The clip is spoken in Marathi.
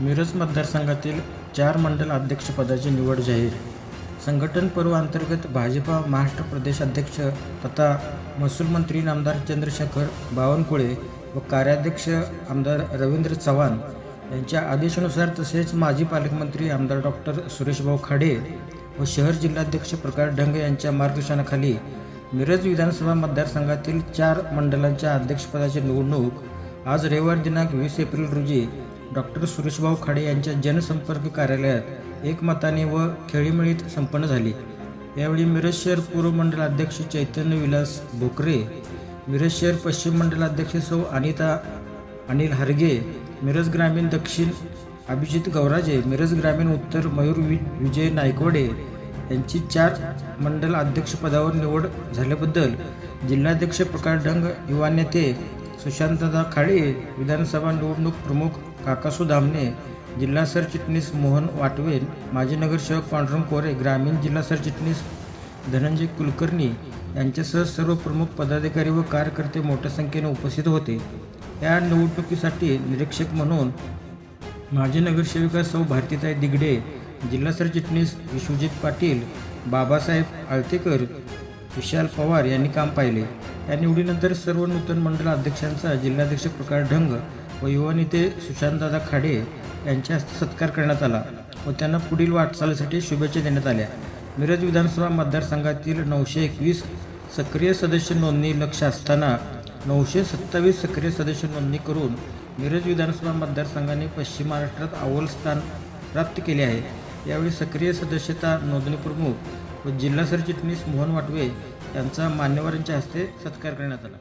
मिरज मतदारसंघातील चार मंडल अध्यक्षपदाची निवड जाहीर. संघटन पर्व अंतर्गत भाजपा महाराष्ट्र प्रदेश अध्यक्ष तथा महसूल मंत्री नामदार चंद्रशेखर बावनकुळे व कार्याध्यक्ष आमदार रवींद्र चव्हाण यांच्या आदेशानुसार तसेच माजी पालकमंत्री आमदार डॉक्टर सुरेशभाऊ खाडे व शहर जिल्हाध्यक्ष प्रकाश ढंग यांच्या मार्गदर्शनाखाली मिरज विधानसभा मतदारसंघातील चार मंडलांच्या अध्यक्षपदाची निवडणूक आज रविवार दिनांक वीस एप्रिल रोजी डॉक्टर सुरेशभाऊ खाडे यांच्या जनसंपर्क कार्यालयात एकमताने व खेळीमेळीत संपन्न झाली. यावेळी मिरज शहर पूर्व मंडल अध्यक्ष चैतन्य विलास भोकरे मिरज शहर पश्चिम मंडल अध्यक्ष सौ अनिता अनिल हारगे मिरज ग्रामीण दक्षिण अभिजित गौराजे मिरज ग्रामीण उत्तर मयूर वि विजय नायकवडे यांची चार मंडल अध्यक्षपदावर निवड झाल्याबद्दल जिल्हाध्यक्ष प्रकाश डंग युवा नेते सुशांतदा खाडे विधानसभा निवडणूक प्रमुख काकासू धामणे जिल्हा सरचिटणीस मोहन वाटवेल माजी नगरसेवक पांडुरंग कोरे ग्रामीण जिल्हा सरचिटणीस धनंजय कुलकर्णी यांच्यासह सर्व प्रमुख पदाधिकारी व कार्यकर्ते मोठ्या संख्येने उपस्थित होते. या निवडणुकीसाठी निरीक्षक म्हणून माजी नगरसेविका सौ भारतीताई दिगडे जिल्हा सरचिटणीस विश्वजित पाटील बाबासाहेब आळतेकर विशाल पवार यांनी काम पाहिले. या निवडीनंतर सर्व नूतन मंडळ अध्यक्षांचा जिल्हाध्यक्ष प्रकाश ढंग व युवा नेते सुशांतदादा खाडे यांच्या हस्ते सत्कार करण्यात आला व त्यांना पुढील वाटचालीसाठी शुभेच्छा देण्यात आल्या. मिरज विधानसभा मतदारसंघातील नऊशे एकवीस सक्रिय सदस्य नोंदणी लक्ष असताना नऊशे सत्तावीस सक्रिय सदस्य नोंदणी करून मिरज विधानसभा मतदारसंघाने पश्चिम महाराष्ट्रात अव्वल स्थान प्राप्त केले आहे. यावेळी सक्रिय सदस्यता नोंदणी प्रमुख व जिल्हा सरचिटणीस मोहन वाटवे यांचा मान्यवरांच्या हस्ते सत्कार करण्यात आला.